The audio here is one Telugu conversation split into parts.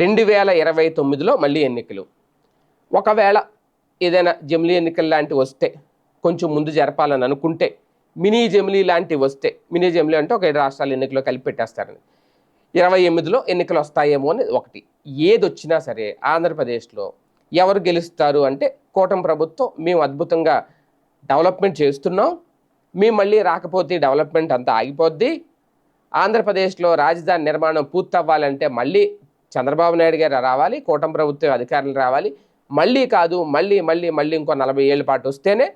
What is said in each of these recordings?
రెండు వేల ఇరవై తొమ్మిదిలో మళ్ళీ ఎన్నికలు. ఒకవేళ ఏదైనా జమిలీ ఎన్నికలు లాంటివి వస్తే కొంచెం ముందు జరపాలని అనుకుంటే మినీ జమిలీ లాంటివి వస్తే మినీ జమిలీ అంటే ఒక ఐదు రాష్ట్రాల ఎన్నికలో కలిపి పెట్టేస్తారని. ఇరవై ఎనిమిదిలో ఎన్నికలు వస్తాయేమో అని ఒకటి. ఏది వచ్చినా సరే ఆంధ్రప్రదేశ్లో ఎవరు గెలుస్తారు అంటే కూటమి ప్రభుత్వం మేము అద్భుతంగా డెవలప్మెంట్ చేస్తున్నాం. మేము మళ్ళీ రాకపోతే డెవలప్మెంట్ అంతా ఆగిపోద్ది. ఆంధ్రప్రదేశ్లో రాజధాని నిర్మాణం పూర్తవ్వాలంటే మళ్ళీ చంద్రబాబు నాయుడు గారు రావాలి కూటమి ప్రభుత్వం అధికారులు రావాలి. మళ్ళీ కాదు మళ్ళీ మళ్ళీ మళ్ళీ ఇంకో నలభై ఏళ్ళ పాటు వస్తేనే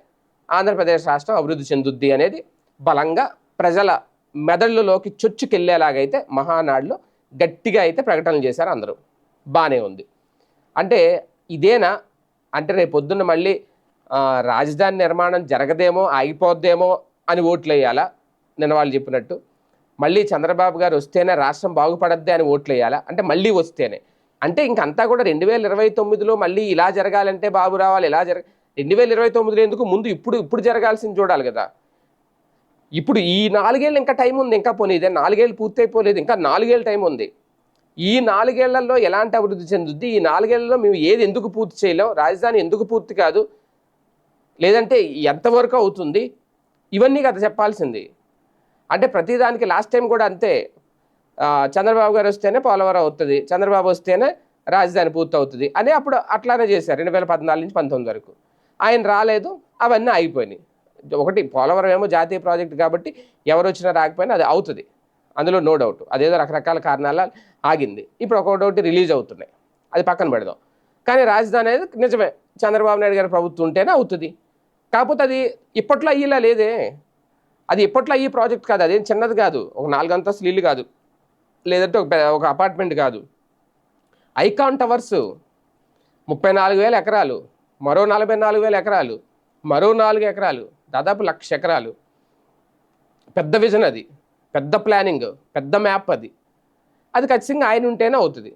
ఆంధ్రప్రదేశ్ రాష్ట్రం అభివృద్ధి చెందుద్ది అనేది బలంగా ప్రజల మెదళ్ళలోకి చొచ్చుకెళ్ళేలాగైతే మహానాడులో గట్టిగా అయితే ప్రకటనలు చేశారు అందరూ. బాగానే ఉంది. అంటే ఇదేనా? అంటే రేపు పొద్దున్న మళ్ళీ రాజధాని నిర్మాణం జరగదేమో ఆగిపోద్దేమో అని ఓట్లు వేయాలా నిన్న వాళ్ళు చెప్పినట్టు. మళ్ళీ చంద్రబాబు గారు వస్తేనే రాష్ట్రం బాగుపడద్దే అని ఓట్లు వేయాలా? అంటే మళ్ళీ వస్తేనే. అంటే ఇంకంతా కూడా రెండు వేల ఇరవై తొమ్మిదిలో మళ్ళీ ఇలా జరగాలంటే బాబు రావాలి ఇలా జరగ రెండు వేల ఇరవై తొమ్మిదిలో ఎందుకు? ముందు ఇప్పుడు ఇప్పుడు జరగాల్సింది చూడాలి కదా. ఇప్పుడు ఈ నాలుగేళ్ళు ఇంకా టైం ఉంది ఇంకా పోనీ ఇదే నాలుగేళ్ళు పూర్తయిపోలేదు ఇంకా నాలుగేళ్ళు టైం ఉంది. ఈ నాలుగేళ్ళలో ఎలాంటి అభివృద్ధి చెందుద్ది? ఈ నాలుగేళ్ళలో మేము ఏది ఎందుకు పూర్తి చేయలేం? రాజధాని ఎందుకు పూర్తి కాదు? లేదంటే ఎంతవరకు అవుతుంది? ఇవన్నీ కదా చెప్పాల్సింది. అంటే ప్రతిదానికి లాస్ట్ టైం కూడా అంతే. చంద్రబాబు గారు వస్తేనే పోలవరం అవుతుంది చంద్రబాబు వస్తేనే రాజధాని పూర్తవుతుంది అని అప్పుడు అట్లానే చేశారు రెండు వేల పద్నాలుగు నుంచి పంతొమ్మిది వరకు. ఆయన రాలేదు అవన్నీ అయిపోయినాయి ఒకటి పోలవరం ఏమో జాతీయ ప్రాజెక్ట్ కాబట్టి ఎవరు వచ్చినా రాకపోయినా అది అవుతుంది. అందులో నో డౌట్ అదేదో రకరకాల కారణాల ఆగింది. ఇప్పుడు ఒక్కొక్కటి రిలీజ్ అవుతున్నాయి. అది పక్కన పెడదాం. కానీ రాజధాని అనేది నిజమే. చంద్రబాబు నాయుడు గారి ప్రభుత్వం ఉంటేనే అవుతుంది. కాకపోతే అది ఇప్పట్లో అయ్యేలా లేదే. అది ఇప్పట్లో ఈ ప్రాజెక్ట్ కాదు అదేం చిన్నది కాదు. ఒక నాలుగు అంతస్తులు ఇల్లు కాదు. లేదంటే ఒక ఒక అపార్ట్మెంట్ కాదు. ఐకాన్ టవర్స్ ముప్పై నాలుగు వేల ఎకరాలు మరో నలభై నాలుగు వేల ఎకరాలు మరో నాలుగు ఎకరాలు దాదాపు లక్ష ఎకరాలు. పెద్ద విజన్ అది. పెద్ద ప్లానింగ్ పెద్ద మ్యాప్ అది. అది ఖచ్చితంగా ఆయన ఉంటేనే అవుతుంది.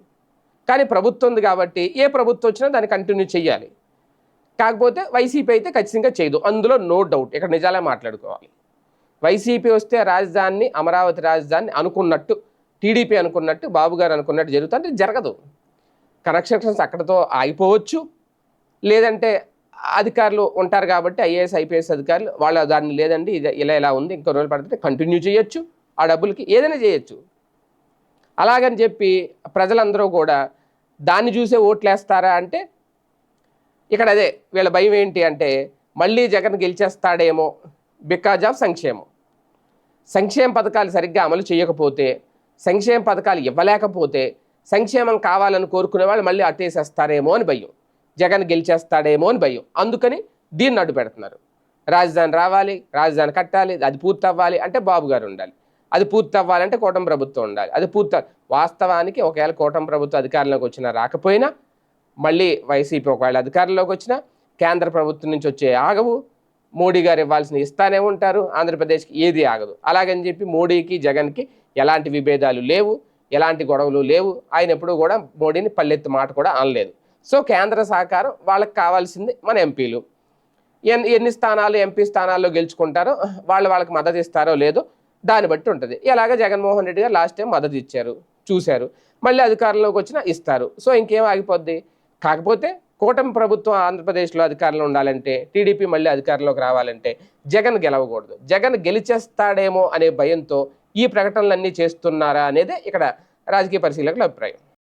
కానీ ప్రభుత్వం ఉంది కాబట్టి ఏ ప్రభుత్వం వచ్చినా దాన్ని కంటిన్యూ చేయాలి కాకపోతే వైసీపీ అయితే ఖచ్చితంగా చేయదు. అందులో నో డౌట్. ఇక్కడ నిజాలే మాట్లాడుకోవాలి. వైసీపీ వస్తే రాజధానిని అమరావతి రాజధానిని అనుకున్నట్టు టీడీపీ అనుకున్నట్టు బాబు గారు అనుకున్నట్టు జరుగుతుంది. జరగదు. కనెక్షన్స్ అక్కడతో ఆగిపోవచ్చు. లేదంటే అధికారులు ఉంటారు కాబట్టి ఐఏఎస్ ఐపీఎస్ అధికారులు వాళ్ళ దాన్ని లేదండి ఇది ఇలా ఇలా ఉంది ఇంకో రోజులు పడితే కంటిన్యూ చేయొచ్చు. ఆ డబ్బులకి ఏదైనా చేయొచ్చు. అలాగని చెప్పి ప్రజలందరూ కూడా దాన్ని చూసే ఓట్లేస్తారా అంటే ఇక్కడ అదే వీళ్ళ భయం ఏంటి అంటే మళ్ళీ జగన్ గెలిచేస్తాడేమో బికాజ్ ఆఫ్ సంక్షేమం. సంక్షేమ పథకాలు సరిగ్గా అమలు చేయకపోతే సంక్షేమ పథకాలు ఇవ్వలేకపోతే సంక్షేమం కావాలని కోరుకునే వాళ్ళు మళ్ళీ అట్టేసేస్తారేమో అని భయం. జగన్ గెలిచేస్తాడేమో అని భయం. అందుకని దీన్ని అడ్డు పెడుతున్నారు. రాజధాని రావాలి రాజధాని కట్టాలి అది పూర్తి అవ్వాలి అంటే బాబు గారు ఉండాలి. అది పూర్తి అవ్వాలంటే కూటమి ప్రభుత్వం ఉండాలి. అది పూర్తి వాస్తవానికి ఒకవేళ కూటమి ప్రభుత్వం అధికారంలోకి వచ్చినా రాకపోయినా మళ్ళీ వైసీపీ ఒకవేళ అధికారంలోకి వచ్చినా కేంద్ర ప్రభుత్వం నుంచి వచ్చే ఆగవు. మోడీ గారు ఇవ్వాల్సిన ఇస్తానే ఉంటారు ఆంధ్రప్రదేశ్కి ఏది ఆగదు. అలాగని చెప్పి మోడీకి జగన్కి ఎలాంటి విభేదాలు లేవు ఎలాంటి గొడవలు లేవు. ఆయన ఎప్పుడూ కూడా మోడీని పల్లెత్తు మాట కూడా అనలేదు. సో కేంద్ర సహకారం వాళ్ళకి కావాల్సింది మన ఎంపీలు. ఎన్ని ఎన్ని స్థానాలు ఎంపీ స్థానాల్లో గెలుచుకుంటారో వాళ్ళు వాళ్ళకి మద్దతు ఇస్తారో లేదో దాన్ని బట్టి ఉంటుంది. ఇలాగ జగన్మోహన్ రెడ్డి గారు లాస్ట్ టైం మద్దతు ఇచ్చారు చూశారు. మళ్ళీ అధికారంలోకి వచ్చినా ఇస్తారు. సో ఇంకేం ఆగిపోద్ది? కాకపోతే కూటమి ప్రభుత్వం ఆంధ్రప్రదేశ్లో అధికారంలో ఉండాలంటే టీడీపీ మళ్ళీ అధికారంలోకి రావాలంటే జగన్ గెలవకూడదు. జగన్ గెలిచేస్తాడేమో అనే భయంతో ఈ ప్రకటనలన్నీ చేస్తున్నారా అనేది ఇక్కడ రాజకీయ పరిశీలకుల అభిప్రాయం.